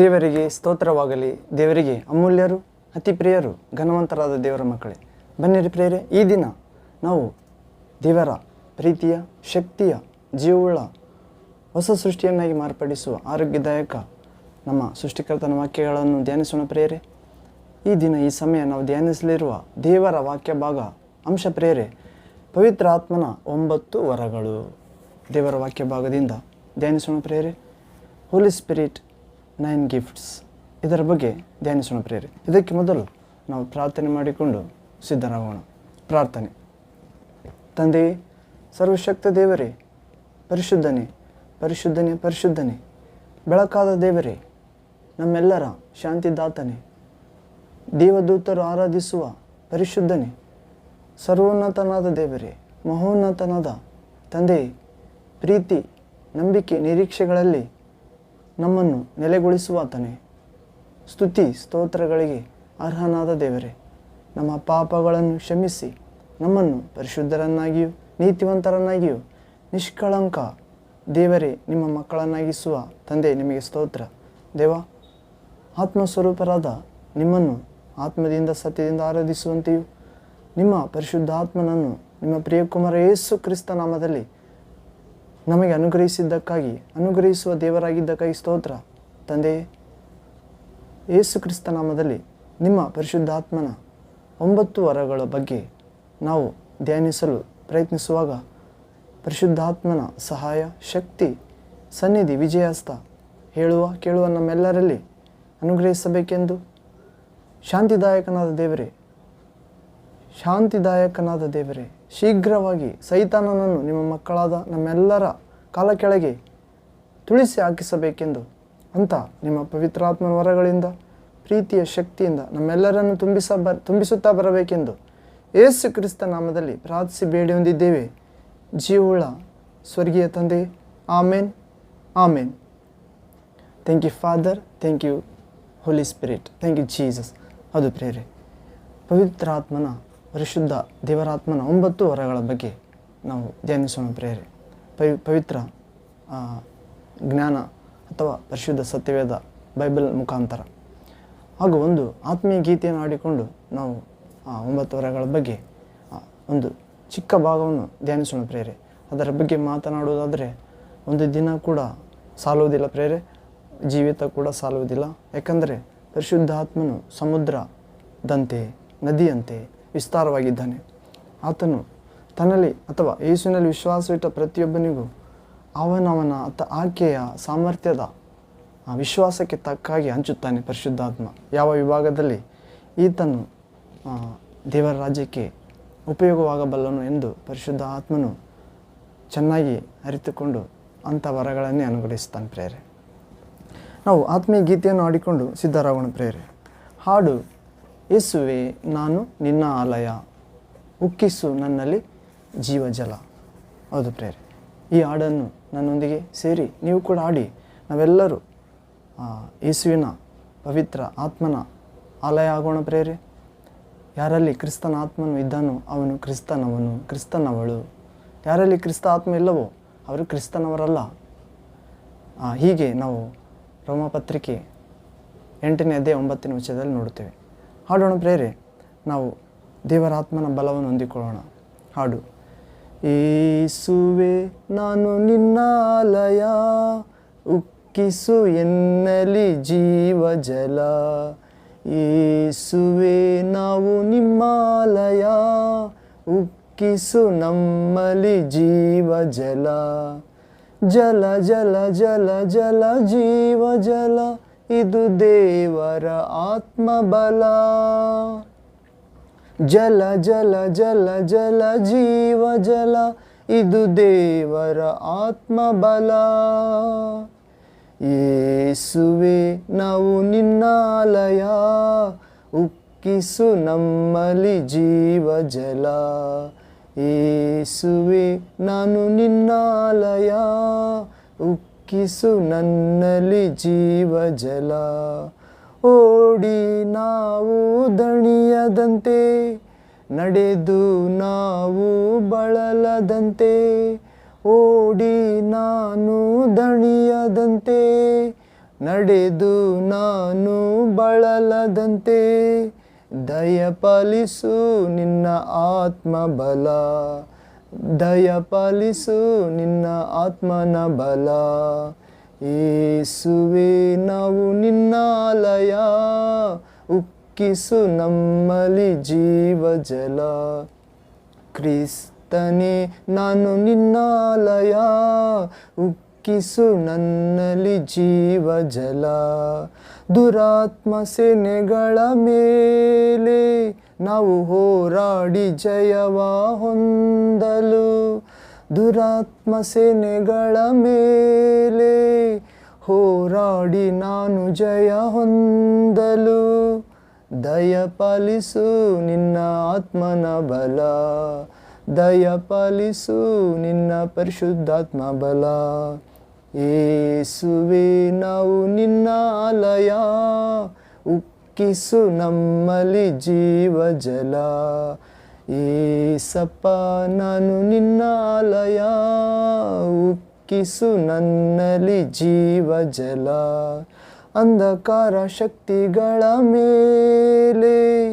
ದೇವರಿಗೆ ಸ್ತೋತ್ರವಾಗಲಿ. ದೇವರಿಗೆ ಅಮೂಲ್ಯರು, ಅತಿ ಪ್ರಿಯರು, ಘನವಂತರಾದ ದೇವರ ಮಕ್ಕಳೇ. ಬನ್ನಿರಿ ಪ್ರಿಯರೇ, ಈ ದಿನ ನಾವು ದೇವರ ಪ್ರೀತಿಯ, ಶಕ್ತಿಯ ಜೀವವುಳ್ಳ ಹೊಸ ಸೃಷ್ಟಿಯನ್ನಾಗಿ ಮಾರ್ಪಡಿಸುವ ಆರೋಗ್ಯದಾಯಕ ನಮ್ಮ ಸೃಷ್ಟಿಕರ್ತನ ವಾಕ್ಯಗಳನ್ನು ಧ್ಯಾನಿಸೋಣ ಪ್ರೇರೆ ಈ ದಿನ, ಈ ಸಮಯ ನಾವು ಧ್ಯಾನಿಸಲಿರುವ ದೇವರ ವಾಕ್ಯ ಭಾಗ ಅಂಶ ಪ್ರೇರೆ ಪವಿತ್ರ ಆತ್ಮನ ಒಂಬತ್ತು ವರಗಳು. ದೇವರ ವಾಕ್ಯ ಭಾಗದಿಂದ ಧ್ಯಾನಿಸೋಣ ಪ್ರೇರೆ ಹೋಲಿ ಸ್ಪಿರಿಟ್ ನೈನ್ ಗಿಫ್ಟ್ಸ್ ಇದರ ಬಗ್ಗೆ ಧ್ಯಾನಿಸೋಣ ಪ್ರೇರಿ ಇದಕ್ಕೆ ಮೊದಲು ನಾವು ಪ್ರಾರ್ಥನೆ ಮಾಡಿಕೊಂಡು ಸಿದ್ಧರಾಗೋಣ. ಪ್ರಾರ್ಥನೆ. ತಂದೆ, ಸರ್ವಶಕ್ತ ದೇವರೇ, ಪರಿಶುದ್ಧನೇ ಪರಿಶುದ್ಧನೇ ಪರಿಶುದ್ಧನೇ, ಬೆಳಕಾದ ದೇವರೇ, ನಮ್ಮೆಲ್ಲರ ಶಾಂತಿದಾತನೇ, ದೇವದೂತರು ಆರಾಧಿಸುವ ಪರಿಶುದ್ಧನೇ, ಸರ್ವೋನ್ನತನಾದ ದೇವರೇ, ಮಹೋನ್ನತನಾದ ತಂದೆ, ಪ್ರೀತಿ, ನಂಬಿಕೆ, ನಿರೀಕ್ಷೆಗಳಲ್ಲಿ ನಮ್ಮನ್ನು ನೆಲೆಗೊಳಿಸುವಾತನೇ. ಸ್ತುತಿ ಸ್ತೋತ್ರಗಳಿಗೆ ಅರ್ಹನಾದ ದೇವರೇ, ನಮ್ಮ ಪಾಪಗಳನ್ನು ಕ್ಷಮಿಸಿ, ನಮ್ಮನ್ನು ಪರಿಶುದ್ಧರನ್ನಾಗಿಯೂ, ನೀತಿವಂತರನ್ನಾಗಿಯೂ, ನಿಷ್ಕಳಂಕ ದೇವರೇ, ನಿಮ್ಮ ಮಕ್ಕಳನ್ನಾಗಿಸುವ ತಂದೆ ನಿಮಗೆ ಸ್ತೋತ್ರ. ದೇವ, ಆತ್ಮಸ್ವರೂಪರಾದ ನಿಮ್ಮನ್ನು ಆತ್ಮದಿಂದ ಸತ್ಯದಿಂದ ಆರಾಧಿಸುವಂತೆಯೂ, ನಿಮ್ಮ ಪರಿಶುದ್ಧ ಆತ್ಮನನ್ನು ನಿಮ್ಮ ಪ್ರಿಯಕುಮಾರ ಯೇಸು ಕ್ರಿಸ್ತ ನಾಮದಲ್ಲಿ ನಮಗೆ ಅನುಗ್ರಹಿಸಿದ್ದಕ್ಕಾಗಿ, ಅನುಗ್ರಹಿಸುವ ದೇವರಾಗಿದ್ದಕ್ಕಾಗಿ ಸ್ತೋತ್ರ. ತಂದೆ, ಯೇಸು ಕ್ರಿಸ್ತ ನಾಮದಲ್ಲಿ ನಿಮ್ಮ ಪರಿಶುದ್ಧಾತ್ಮನ ಒಂಬತ್ತು ವರಗಳ ಬಗ್ಗೆ ನಾವು ಧ್ಯಾನಿಸಲು ಪ್ರಯತ್ನಿಸುವಾಗ, ಪರಿಶುದ್ಧಾತ್ಮನ ಸಹಾಯ, ಶಕ್ತಿ, ಸನ್ನಿಧಿ ವಿಜಯಾಸ್ತ ಹೇಳುವ, ಕೇಳುವ ನಮ್ಮೆಲ್ಲರಲ್ಲಿ ಅನುಗ್ರಹಿಸಬೇಕೆಂದು ಶಾಂತಿದಾಯಕನಾದ ದೇವರೇ ಶಾಂತಿದಾಯಕನಾದ ದೇವರೇ ಶೀಘ್ರವಾಗಿ ಸೈತಾನನನ್ನು ನಿಮ್ಮ ಮಕ್ಕಳಾದ ನಮ್ಮೆಲ್ಲರ ಕಾಲ ಕೆಳಗೆ ತುಳಿಸಿ ಹಾಕಿಸಬೇಕೆಂದು ಅಂತ ನಿಮ್ಮ ಪವಿತ್ರಾತ್ಮನ ವರಗಳಿಂದ, ಪ್ರೀತಿಯ ಶಕ್ತಿಯಿಂದ ನಮ್ಮೆಲ್ಲರನ್ನು ತುಂಬಿಸ ಬ, ತುಂಬಿಸುತ್ತಾ ಬರಬೇಕೆಂದು ಏಸು ಕ್ರಿಸ್ತ ನಾಮದಲ್ಲಿ ಪ್ರಾರ್ಥಿಸಿ ಬೇಡಿ ಹೊಂದಿದ್ದೇವೆ. ಜೀವುಳ ಸ್ವರ್ಗೀಯ ತಂದೆ amen amen. Thank you Father thank you Holy Spirit thank you Jesus ಅದು ಪ್ರೇರೆ, ಪವಿತ್ರಾತ್ಮನ ಪರಿಶುದ್ಧ ದೇವರಾತ್ಮನ ಒಂಬತ್ತು ವರಗಳ ಬಗ್ಗೆ ನಾವು ಧ್ಯಾನಿಸೋಣ ಪ್ರೇರೆ ಪವಿ, ಪವಿತ್ರ ಜ್ಞಾನ ಅಥವಾ ಪರಿಶುದ್ಧ ಸತ್ಯವೇದ ಬೈಬಲ್ ಮುಖಾಂತರ. ಹಾಗೂ ಒಂದು ಆತ್ಮೀಯ ಗೀತೆಯನ್ನು ಆಡಿಕೊಂಡು ನಾವು, ಆ, ಒಂಬತ್ತು ವರಗಳ ಬಗ್ಗೆ ಒಂದು ಚಿಕ್ಕ ಭಾಗವನ್ನು ಧ್ಯಾನಿಸೋಣ ಪ್ರೇರೆ ಅದರ ಬಗ್ಗೆ ಮಾತನಾಡುವುದಾದರೆ, ಒಂದು ದಿನ ಕೂಡ ಸಾಲುವುದಿಲ್ಲ ಪ್ರೇರೆ ಜೀವಿತ ಕೂಡ ಸಾಲುವುದಿಲ್ಲ. ಯಾಕಂದರೆ ಪರಿಶುದ್ಧ ಆತ್ಮನು ಸಮುದ್ರದಂತೆ ನದಿಯಂತೆ ವಿಸ್ತಾರವಾಗಿದ್ದಾನೆ. ಆತನು ತನ್ನಲ್ಲಿ ಅಥವಾ ಯೇಸುವಿನಲ್ಲಿ ವಿಶ್ವಾಸವಿಟ್ಟ ಪ್ರತಿಯೊಬ್ಬನಿಗೂ ಅವನವನ ಅಥ ಆಕೆಯ ಸಾಮರ್ಥ್ಯದ ಆ ವಿಶ್ವಾಸಕ್ಕೆ ತಕ್ಕಾಗಿ ಹಂಚುತ್ತಾನೆ ಪರಿಶುದ್ಧಾತ್ಮ. ಯಾವ ವಿಭಾಗದಲ್ಲಿ ಈತನು ದೇವರ ರಾಜ್ಯಕ್ಕೆ ಉಪಯೋಗವಾಗಬಲ್ಲನು ಎಂದು ಪರಿಶುದ್ಧ ಆತ್ಮನು ಚೆನ್ನಾಗಿ ಅರಿತುಕೊಂಡು ಅಂಥ ವರಗಳನ್ನೇ ಅನುಗ್ರಹಿಸ್ತಾನೆ ಪ್ರೇರೆ ನಾವು ಆತ್ಮೀಯ ಗೀತೆಯನ್ನು ಆಡಿಕೊಂಡು ಸಿದ್ಧರಾಗೋಣ ಪ್ರೇರೆ ಹಾಡು ಯೇಸುವೆ, ನಾನು ನಿನ್ನ ಆಲಯ. ಉಕ್ಕಿಸು ನನ್ನಲ್ಲಿ ಜೀವಜಲ. ಹೌದು ಪ್ರೇರೆ ಈ ಹಾಡನ್ನು ನನ್ನೊಂದಿಗೆ ಸೇರಿ ನೀವು ಕೂಡ ಆಡಿ ನಾವೆಲ್ಲರೂ ಯೇಸುವಿನ ಪವಿತ್ರ ಆತ್ಮನ ಆಲಯ ಆಗೋಣ ಪ್ರೇರೆ ಯಾರಲ್ಲಿ ಕ್ರಿಸ್ತನ ಆತ್ಮನು ಇದ್ದಾನೋ ಅವನು ಕ್ರಿಸ್ತನವನು, ಕ್ರಿಸ್ತನವಳು. ಯಾರಲ್ಲಿ ಕ್ರಿಸ್ತ ಆತ್ಮ ಇಲ್ಲವೋ ಅವರು ಕ್ರಿಸ್ತನವರಲ್ಲ. ಹೀಗೆ ನಾವು ರೋಮಪತ್ರಿಕೆ ಎಂಟನೇ ಅದೇ ಒಂಬತ್ತನೇ ವಿಷಯದಲ್ಲಿ ನೋಡುತ್ತೇವೆ. ಹಾಡೋಣ ಪ್ರೇರೆ ನಾವು ದೇವರ ಆತ್ಮನ ಬಲವನ್ನು ಹೊಂದಿಕೊಳ್ಳೋಣ. ಹಾಡು. ಏಸುವೆ, ನಾನು ನಿನ್ನ ಆಲಯ. ಉಕ್ಕಿಸು ಎನ್ನಲಿ ಜೀವ ಜಲ. ಏಸುವೆ, ನಾವು ನಿಮ್ಮಾಲಯ ಉಕ್ಕಿಸು ನಮ್ಮಲಿ ಜೀವ ಜಲ ಜಲ ಜಲ ಜಲ ಜಲ, ಜೀವ ಜಲ. ಇದು ದೇವರ ಆತ್ಮಬಲ. ಜಲ ಜಲ ಜಲ ಜಲ, ಜೀವ, ಜಲ, ಇದು ದೇವರ ಆತ್ಮಬಲ. ಏಸುವೆ, ನಾವು ನಿನ್ನಾಲಯ ಉಕ್ಕಿಸು ನಮ್ಮಲಿ ಜೀವ, ಜಲ. ಏಸುವೆ, ನಾನು ನಿನ್ನಾಲಯ ಉಕ್ಕಿಸು ನನ್ನಲ್ಲಿ ಜೀವ ಜಲ. ಓಡಿ ನಾವು ದಣಿಯದಂತೆ, ನಡೆದು ನಾವು ಬಳಲದಂತೆ. ಓಡಿ ನಾನು ದಣಿಯದಂತೆ, ನಡೆದು ನಾನು ಬಳಲದಂತೆ. ದಯಪಾಲಿಸು ನಿನ್ನ ಆತ್ಮಬಲ. ದಯಪಾಲಿಸು ನಿನ್ನ ಆತ್ಮನ ಬಲ. ಏಸುವೆ, ನಾವು ನಿನ್ನ ಆಲಯ. ಉಕ್ಕಿಸು ನಮ್ಮಲಿ ಜೀವ ಜಲ. ಕ್ರಿಸ್ತನೇ, ನಾನು ನಿನ್ನಾಲಯ ಉಕ್ಕಿಸು ನನ್ನಲಿ ಜೀವ ಜಲ. ದುರಾತ್ಮ ಸೇನೆಗಳ ಮೇಲೆ ನಾವು ಹೋರಾಡಿ ಜಯವ ಹೊಂದಲು ದುರಾತ್ಮ ಸೇನೆಗಳ ಮೇಲೆ ಹೋರಾಡಿ ನಾನು ಜಯ ಹೊಂದಲು ದಯಪಾಲಿಸು ನಿನ್ನ ಆತ್ಮನ ಬಲ, ದಯಪಾಲಿಸು ನಿನ್ನ ಪರಿಶುದ್ಧಾತ್ಮ ಬಲ. ಏಸುವೆ, ನಾವು ನಿನ್ನ ಆಲಯ ಉಕ್ಕಿಸು ನಮ್ಮಲ್ಲಿ ಜೀವ ಜಲ. ಏಸಪ್ಪ ನಾನು ನಿನ್ನ ಆಲಯ ಉಕ್ಕಿಸು ನನ್ನಲ್ಲಿ ಜೀವ ಜಲ. ಅಂಧಕಾರ ಶಕ್ತಿಗಳ ಮೇಲೆ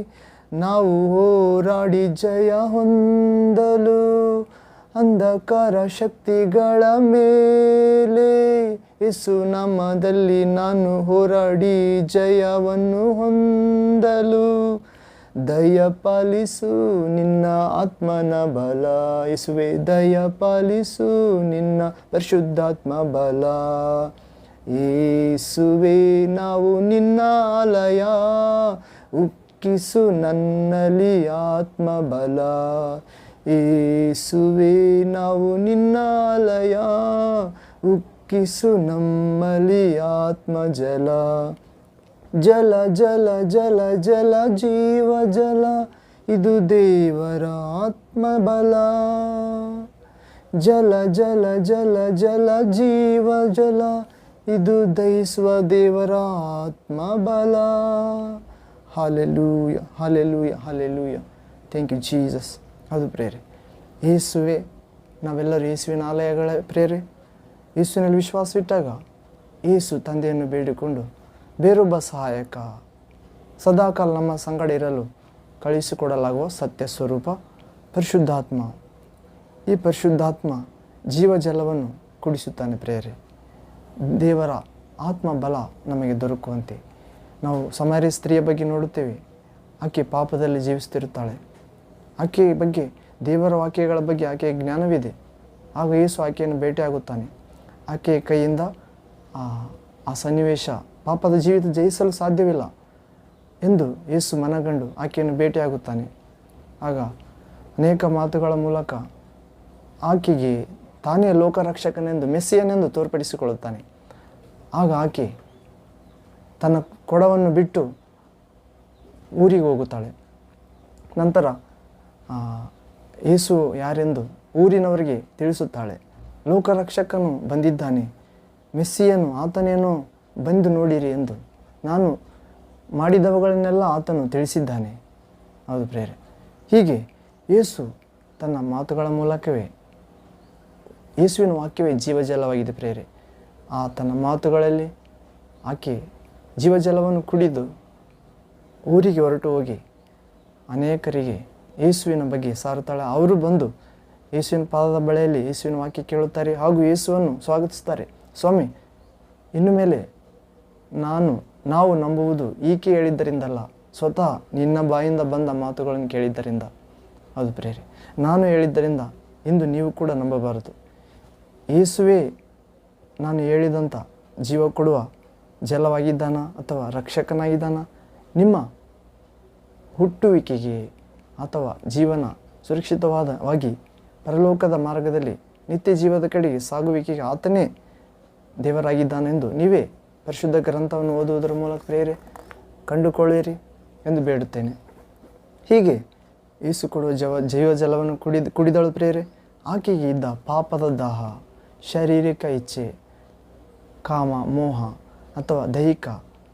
ನಾವು ಹೋರಾಡಿ ಜಯ ಹೊಂದಲು. ಅಂಧಕಾರ ಶಕ್ತಿಗಳ ಮೇಲೆ ಯೇಸು ನಾಮದಲ್ಲಿ ನಾನು ಹೋರಾಡಿ ಜಯವನ್ನು ಹೊಂದಲು. ದಯಪಾಲಿಸು ನಿನ್ನ ಆತ್ಮನ ಬಲ. ಯೇಸುವೆ ದಯಪಾಲಿಸು ನಿನ್ನ ಪರಿಶುದ್ಧಾತ್ಮ ಬಲ. ಏಸುವೆ ನಾವು ನಿನ್ನ ಆಲಯ. ಉಕ್ಕಿಸು ನನ್ನಲ್ಲಿ ಆತ್ಮಬಲ ಏಸುವೆ ನಾವು ನಿನ್ನ ಆಲಯ. ಉಕ್ಕಿಸು ನಮ್ಮಲಿ ಆತ್ಮಜಲ ಜಲ. ಜಲ ಜಲ ಜಲ ಜೀವ, ಜಲ. ಇದು ದೇವರ ಆತ್ಮಬಲ ಜಲ ಜಲ ಜಲ ಜಲ, ಜೀವ, ಜಲ. ಇದು ದಹಿಸುವ ದೇವರ ಆತ್ಮಬಲ hallelujah hallelujah hallelujah. Thank you Jesus ಅದು ಪ್ರೇರೆ. ಯೇಸುವೆ ನಾವೆಲ್ಲರೂ ಯೇಸುವಿನ ಆಲಯಗಳ ಪ್ರೇರೆ. ಯೇಸುವಿನಲ್ಲಿ ವಿಶ್ವಾಸವಿಟ್ಟಾಗ ಯೇಸು ತಂದೆಯನ್ನು ಬೇಡಿಕೊಂಡು ಬೇರೊಬ್ಬ ಸಹಾಯಕ ಸದಾಕಾಲ ನಮ್ಮ ಸಂಗಡ ಇರಲು ಕಳಿಸಿಕೊಡಲಾಗುವ ಸತ್ಯ ಸ್ವರೂಪ ಪರಿಶುದ್ಧಾತ್ಮ. ಈ ಪರಿಶುದ್ಧಾತ್ಮ ಜೀವಜಲವನ್ನು ಕುಡಿಸುತ್ತಾನೆ ಪ್ರೇರೆ ದೇವರ ಆತ್ಮ ಬಲ ನಮಗೆ ದೊರಕುವಂತೆ. ನಾವು ಸಮಾರಿ ಸ್ತ್ರೀಯ ಬಗ್ಗೆ ನೋಡುತ್ತೇವೆ. ಆಕೆ ಪಾಪದಲ್ಲಿ ಜೀವಿಸ್ತಿರುತ್ತಾಳೆ ಆಕೆಯ ಬಗ್ಗೆ ದೇವರ ವಾಕ್ಯಗಳ ಬಗ್ಗೆ ಆಕೆಯ ಜ್ಞಾನವಿದೆ. ಆಗ ಯೇಸು ಆಕೆಯನ್ನು ಭೇಟಿಯಾಗುತ್ತಾನೆ. ಆಕೆಯ ಕೈಯಿಂದ ಆ ಸನ್ನಿವೇಶ ಪಾಪದ ಜೀವಿತ ಜಯಿಸಲು ಸಾಧ್ಯವಿಲ್ಲ ಎಂದು ಯೇಸು ಮನಗಂಡು ಆಕೆಯನ್ನು ಭೇಟಿಯಾಗುತ್ತಾನೆ. ಆಗ ಅನೇಕ ಮಾತುಗಳ ಮೂಲಕ ಆಕೆಗೆ ತಾನೇ ಲೋಕರಕ್ಷಕನೆಂದು, ಮೆಸ್ಸಿಯನೆಂದು ತೋರ್ಪಡಿಸಿಕೊಳ್ಳುತ್ತಾನೆ. ಆಗ ಆಕೆ ತನ್ನ ಕೊಡವನ್ನು ಬಿಟ್ಟು ಊರಿಗೆ ಹೋಗುತ್ತಾಳೆ. ನಂತರ ಯೇಸು ಯಾರೆಂದು ಊರಿನವರಿಗೆ ತಿಳಿಸುತ್ತಾಳೆ. ಲೋಕರಕ್ಷಕನು ಬಂದಿದ್ದಾನೆ. ಮೆಸ್ಸಿಯನು ಆತನೇನೋ ಬಂದು ನೋಡಿರಿ ಎಂದು ನಾನು ಮಾಡಿದವುಗಳನ್ನೆಲ್ಲ ಆತನು ತಿಳಿಸಿದ್ದಾನೆ. ಹೌದು ಪ್ರೇರೆ ಹೀಗೆ ಯೇಸು ತನ್ನ ಮಾತುಗಳ ಮೂಲಕವೇ, ಯೇಸುವಿನ ವಾಕ್ಯವೇ ಜೀವಜಲವಾಗಿದೆ ಪ್ರೇರೆ ಆ ತನ್ನ ಮಾತುಗಳಲ್ಲಿ ಆಕೆ ಜೀವಜಲವನ್ನು ಕುಡಿದು ಊರಿಗೆ ಹೊರಟು ಹೋಗಿ ಅನೇಕರಿಗೆ ಯೇಸುವಿನ ಬಗ್ಗೆ ಸಾರುತ್ತಾಳೆ. ಅವರು ಬಂದು ಯೇಸುವಿನ ಪಾದದ ಬಳಿಯಲ್ಲಿ ಯೇಸುವಿನ ವಾಕ್ಯ ಕೇಳುತ್ತಾರೆ ಹಾಗೂ ಯೇಸುವನ್ನು ಸ್ವಾಗತಿಸ್ತಾರೆ ಸ್ವಾಮಿ, ಇನ್ನು ಮೇಲೆ ನಾನು, ನಾವು ನಂಬುವುದು ಈಕೆ ಹೇಳಿದ್ದರಿಂದಲ್ಲ, ಸ್ವತಃ ನಿನ್ನ ಬಾಯಿಂದ ಬಂದ ಮಾತುಗಳನ್ನು ಕೇಳಿದ್ದರಿಂದ. ಅದು ಪ್ರೇರಿ ನಾನು ಹೇಳಿದ್ದರಿಂದ ಇಂದು ನೀವು ಕೂಡ ನಂಬಬಾರದು. ಯೇಸುವೇ, ನಾನು ಹೇಳಿದಂಥ ಜೀವ ಕೊಡುವ ಜಲವಾಗಿದ್ದಾನ ಅಥವಾ ರಕ್ಷಕನಾಗಿದ್ದಾನ? ನಿಮ್ಮ ಹುಟ್ಟುವಿಕೆಗೆ ಅಥವಾ ಜೀವನ ಸುರಕ್ಷಿತವಾದವಾಗಿ ಪರಲೋಕದ ಮಾರ್ಗದಲ್ಲಿ ನಿತ್ಯ ಜೀವದ ಕಡೆಗೆ ಸಾಗುವಿಕೆಗೆ ಆತನೇ ದೇವರಾಗಿದ್ದಾನೆಂದು ನೀವೇ ಪರಿಶುದ್ಧ ಗ್ರಂಥವನ್ನು ಓದುವುದರ ಮೂಲಕ ಪ್ರೇರೆ ಕಂಡುಕೊಳ್ಳಿರಿ ಎಂದು ಬೇಡುತ್ತೇನೆ. ಹೀಗೆ ಯೇಸು ಕೊಡುವ ಜವ, ಜೈವ ಜಲವನ್ನು ಕುಡಿದ ಕುಡಿದಳು ಪ್ರೇರೆ ಆಕೆಗೆ ಇದ್ದ ಪಾಪದ ದಾಹ, ಶಾರೀರಿಕ ಇಚ್ಛೆ, ಕಾಮ, ಮೋಹ ಅಥವಾ ದೈಹಿಕ